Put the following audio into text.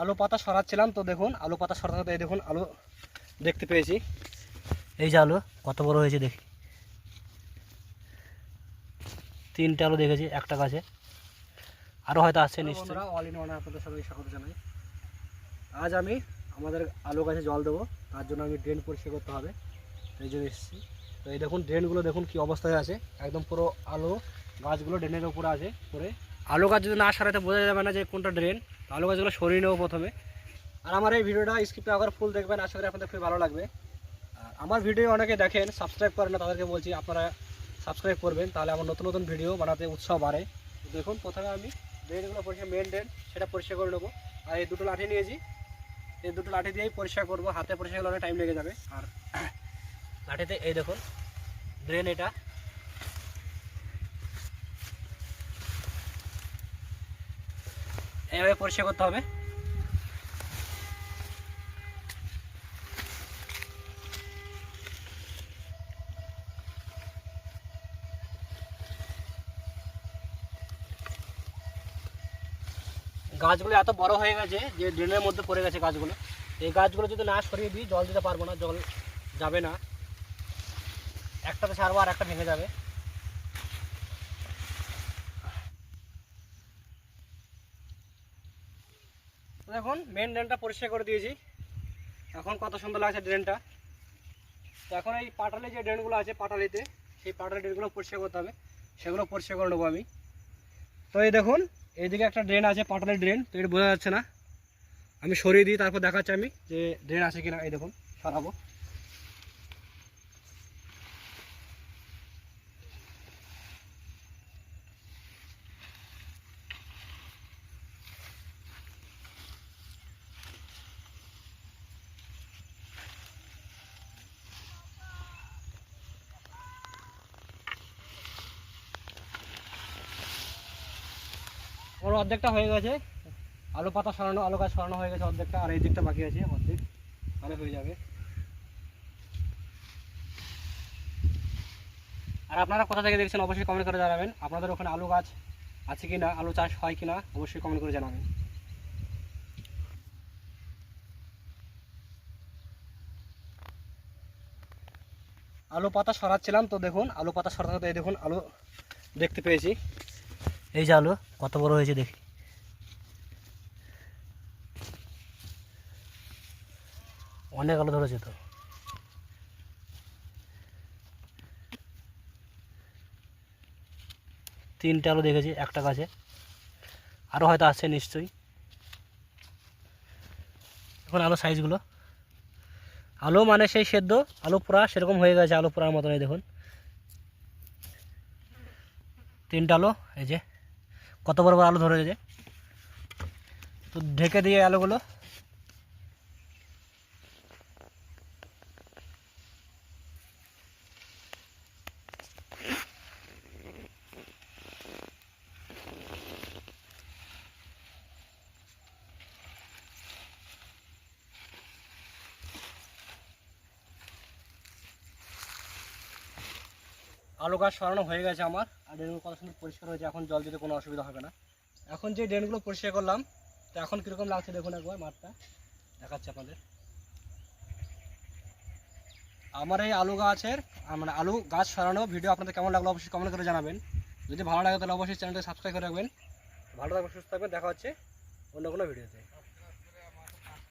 আলু পাতা সরাচ্ছিলাম তো দেখুন আলু পাতা সরাতে এই দেখুন আলু দেখতে পেয়েছি। এই যে আলু কত বড় হয়েছে দেখি। তিনটে আলু দেখেছি একটা গাছে। আরও হয়তো আসছে নিশ্চয়ই। অল ইন ওয়ান আপনাদের সবাই স্বাগত জানাই। আজ আমি আমাদের আলু গাছে জল দেবো তার জন্য আমি ড্রেন পরিষ্কার করতে হবে। এই জন্য এসেছি। তো এই দেখুন ড্রেনগুলো দেখুন কি অবস্থায় আছে। একদম পুরো আলু গাছগুলো ড্রেনের উপরে আছে পরে আলু গাছ যদি না সারাতে বোঝা যাবে না যে কোনটা ড্রেন আলু গাছগুলো সরিয়ে নেব প্রথমে। আর আমার এই ভিডিওটা স্কিপে আবার ফুল দেখবেন, আশা করি আপনাদের খুবই ভালো লাগবে। আর আমার ভিডিও অনেকে দেখেন সাবস্ক্রাইব করেন না, তাদেরকে বলছি আপনারা সাবস্ক্রাইব করবেন, তাহলে আমার নতুন নতুন ভিডিও বানাতে উৎসাহ বাড়ে। দেখুন, প্রথমে আমি ড্রেনগুলো পরিষ্কার মেন ড্রেন সেটা পরিষ্কার করে নেব। আর এই দুটো লাঠি নিয়েছি, এই দুটো লাঠি দিয়েই পরিষ্কার করব, হাতে পরিষ্কার করলে অনেক টাইম লেগে যাবে। আর লাঠিতে এই দেখুন ড্রেন এটা। এইভাবে পরিষ্কার করতে হবে। গাছগুলো এত বড় হয়ে গেছে যে ড্রেনের মধ্যে পড়ে গেছে গাছগুলো। এই গাছগুলো যদি না সরিয়ে দিই, জল দিতে পারব না, জল যাবে না। একটাতে ছাড়বো আর একটা ভেঙে যাবে। দেখুন মেন ড্রেনটা পরিষ্কার করে দিয়েছি। এখন কত সুন্দর লাগছে ড্রেনটা তো এখন এই পাটালি যে ড্রেনগুলো আছে পাটালিতে, সেই পাটালি ড্রেনগুলো পরিষ্কার করতে হবে। সেগুলো পরিষ্কার করে নেব আমি। তো এই দেখুন, এইদিকে একটা ড্রেন আছে, পাটালি ড্রেন তো এটা বোঝা যাচ্ছে না। আমি সরিয়ে দিই, তারপর দেখাচ্ছি আমি যে ড্রেন আছে কিনা। এই দেখুন, সরাবো। অর্ধেকটা হয়ে গেছে। আলু পাতা সরানো, আলু গাছ সরানো হয়ে গেছে অর্ধেকটা, আর এই দিকটা বাকি আছে অর্ধেক তাহলে হয়ে যাবে। আর আপনারা কোথা থেকে দেখছেন অবশ্যই কমেন্ট করে জানাবেন। আপনাদের ওখানে আলু গাছ আছে কি না আলু চাষ হয় কি না অবশ্যই কমেন্ট করে জানাবেন। আলু পাতা সরাচ্ছিলাম তো দেখুন, আলু পাতা সরাতে দেখুন, আলু দেখতে পেয়েছি। এই যে আলু, কত বড় হয়েছে দেখি। অনেক আলু ধরেছে তো। তিনটে আলু দেখেছি, একটা গাছে। আরও হয়তো আসছে নিশ্চয়ই। এখন আলু সাইজগুলো আলু মানে সেই সেদ্ধ, আলু পোড়া, সেরকম হয়ে গেছে আলু পোড়ার মতন এই দেখুন। তিনটা আলো, এই যে। কত বড় বড় আলু ধরে যায় তো ঢেকে দিয়ে আলুগুলো আলু গাছ সরানো হয়ে গেছে আমার, আর ড্রেনগুলো কত সুন্দর পরিষ্কার হয়েছে, এখন জল দিতে কোনো অসুবিধা হবে না। এখন যে ড্রেনগুলো পরিষ্কার করলাম, তো এখন কীরকম লাগছে দেখুন একবার মাঠটা, দেখাচ্ছে আপনাদের। আমার এই আলু গাছের মানে আলু গাছ সরানো ভিডিও আপনাদের কেমন লাগল অবশ্যই কমেন্ট করে জানাবেন। যদি ভালো লাগে তাহলে অবশ্যই চ্যানেলটা সাবস্ক্রাইব করে রাখবেন। ভালো থাকবেন, সুস্থ থাকবেন, দেখা হচ্ছে অন্য কোনো ভিডিওতে